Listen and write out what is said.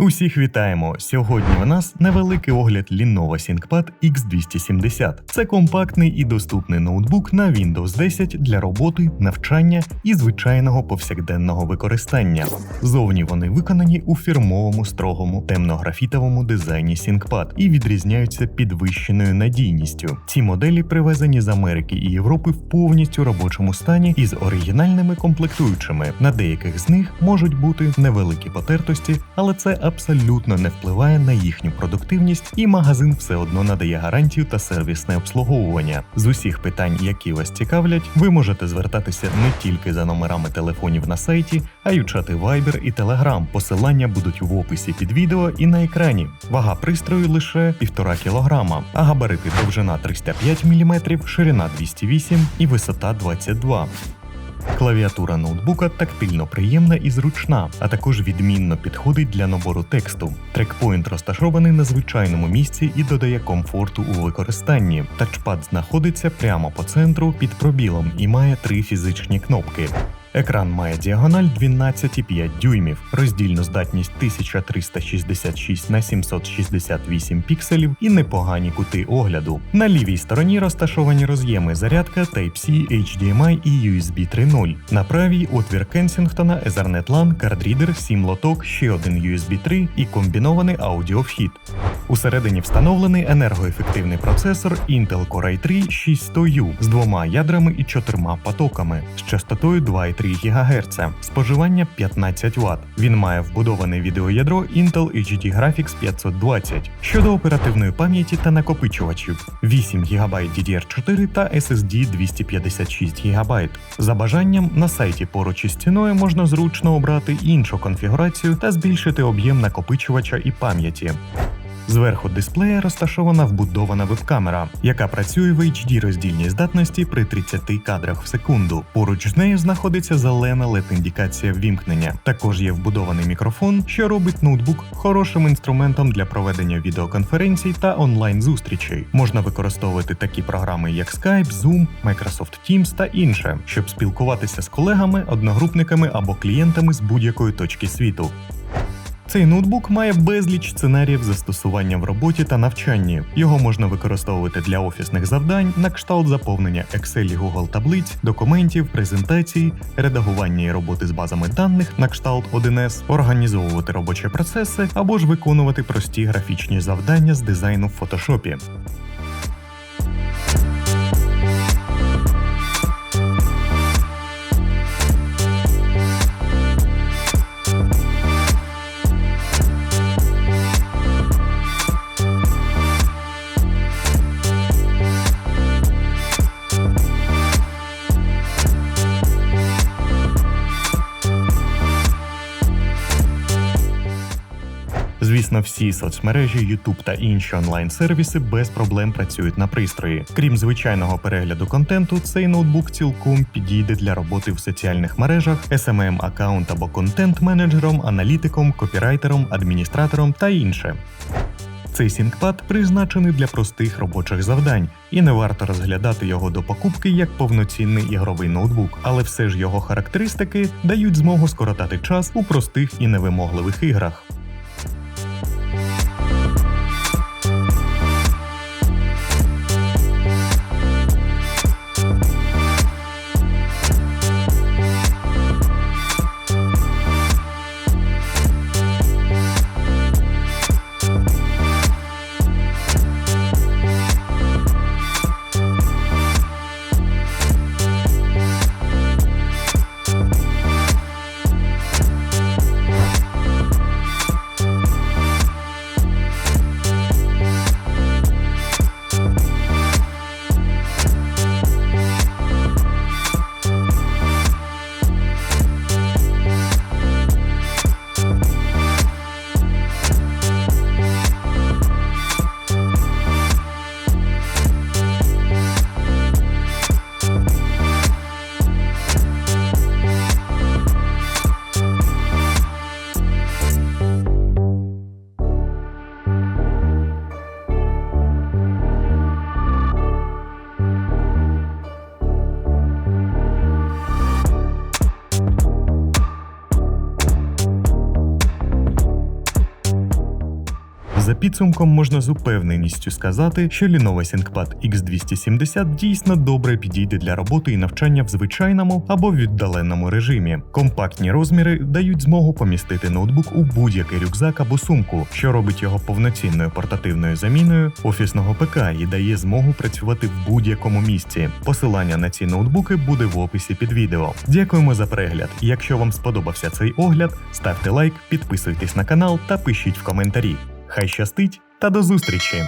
Усіх вітаємо! Сьогодні у нас невеликий огляд Lenovo ThinkPad X270. Це компактний і доступний ноутбук на Windows 10 для роботи, навчання і звичайного повсякденного використання. Зовні вони виконані у фірмовому строгому темнографітовому дизайні ThinkPad і відрізняються підвищеною надійністю. Ці моделі привезені з Америки і Європи в повністю робочому стані із оригінальними комплектуючими. На деяких з них можуть бути невеликі потертості, але це абсолютно не впливає на їхню продуктивність, і магазин все одно надає гарантію та сервісне обслуговування. З усіх питань, які вас цікавлять, ви можете звертатися не тільки за номерами телефонів на сайті, а й у чати Viber і Telegram. Посилання будуть в описі під відео і на екрані. Вага пристрою лише 1,5 кг, а габарити довжина 305 мм, ширина 208 і висота 22 Клавіатура ноутбука тактильно приємна і зручна, а також відмінно підходить для набору тексту. Трекпоінт розташований на звичайному місці і додає комфорту у використанні. Тачпад знаходиться прямо по центру під пробілом і має три фізичні кнопки. Екран має діагональ 12,5 дюймів, роздільну здатність 1366 на 768 пікселів і непогані кути огляду. На лівій стороні розташовані роз'єми зарядка Type-C, HDMI і USB 3.0. На правій отвір Кенсінгтона, Ethernet LAN, кардрідер, 7 лоток, ще один USB 3 і комбінований аудіовхід. Усередині встановлений енергоефективний процесор Intel Core i3 6100U з двома ядрами і чотирма потоками з частотою 2,3 ГГц, споживання 15 Вт. Він має вбудоване відеоядро Intel HD Graphics 520 щодо оперативної пам'яті та накопичувачів 8 ГБ DDR4 та SSD 256 ГБ. За бажанням на сайті поруч із ціною можна зручно обрати іншу конфігурацію та збільшити об'єм накопичувача і пам'яті. Зверху дисплея розташована вбудована веб-камера, яка працює в HD роздільній здатності при 30 кадрах в секунду. Поруч з нею знаходиться зелена led індикація ввімкнення. Також є вбудований мікрофон, що робить ноутбук хорошим інструментом для проведення відеоконференцій та онлайн-зустрічей. Можна використовувати такі програми, як Skype, Zoom, Microsoft Teams та інше, щоб спілкуватися з колегами, одногрупниками або клієнтами з будь-якої точки світу. Цей ноутбук має безліч сценаріїв застосування в роботі та навчанні. Його можна використовувати для офісних завдань, на кшталт заповнення Excel і Google таблиць, документів, презентацій, редагування і роботи з базами даних на кшталт 1С, організовувати робочі процеси або ж виконувати прості графічні завдання з дизайну в фотошопі. Звісно, всі соцмережі, YouTube та інші онлайн-сервіси без проблем працюють на пристрої. Крім звичайного перегляду контенту, цей ноутбук цілком підійде для роботи в соціальних мережах, smm аккаунт або контент-менеджером, аналітиком, копірайтером, адміністратором та інше. Цей ThinkPad призначений для простих робочих завдань, і не варто розглядати його до покупки як повноцінний ігровий ноутбук, але все ж його характеристики дають змогу скоротати час у простих і невимогливих іграх. Підсумком можна з упевненістю сказати, що Lenovo ThinkPad X270 дійсно добре підійде для роботи і навчання в звичайному або віддаленому режимі. Компактні розміри дають змогу помістити ноутбук у будь-який рюкзак або сумку, що робить його повноцінною портативною заміною офісного ПК і дає змогу працювати в будь-якому місці. Посилання на ці ноутбуки буде в описі під відео. Дякуємо за перегляд. Якщо вам сподобався цей огляд, ставте лайк, підписуйтесь на канал та пишіть в коментарі. Хай щастить та до зустрічі!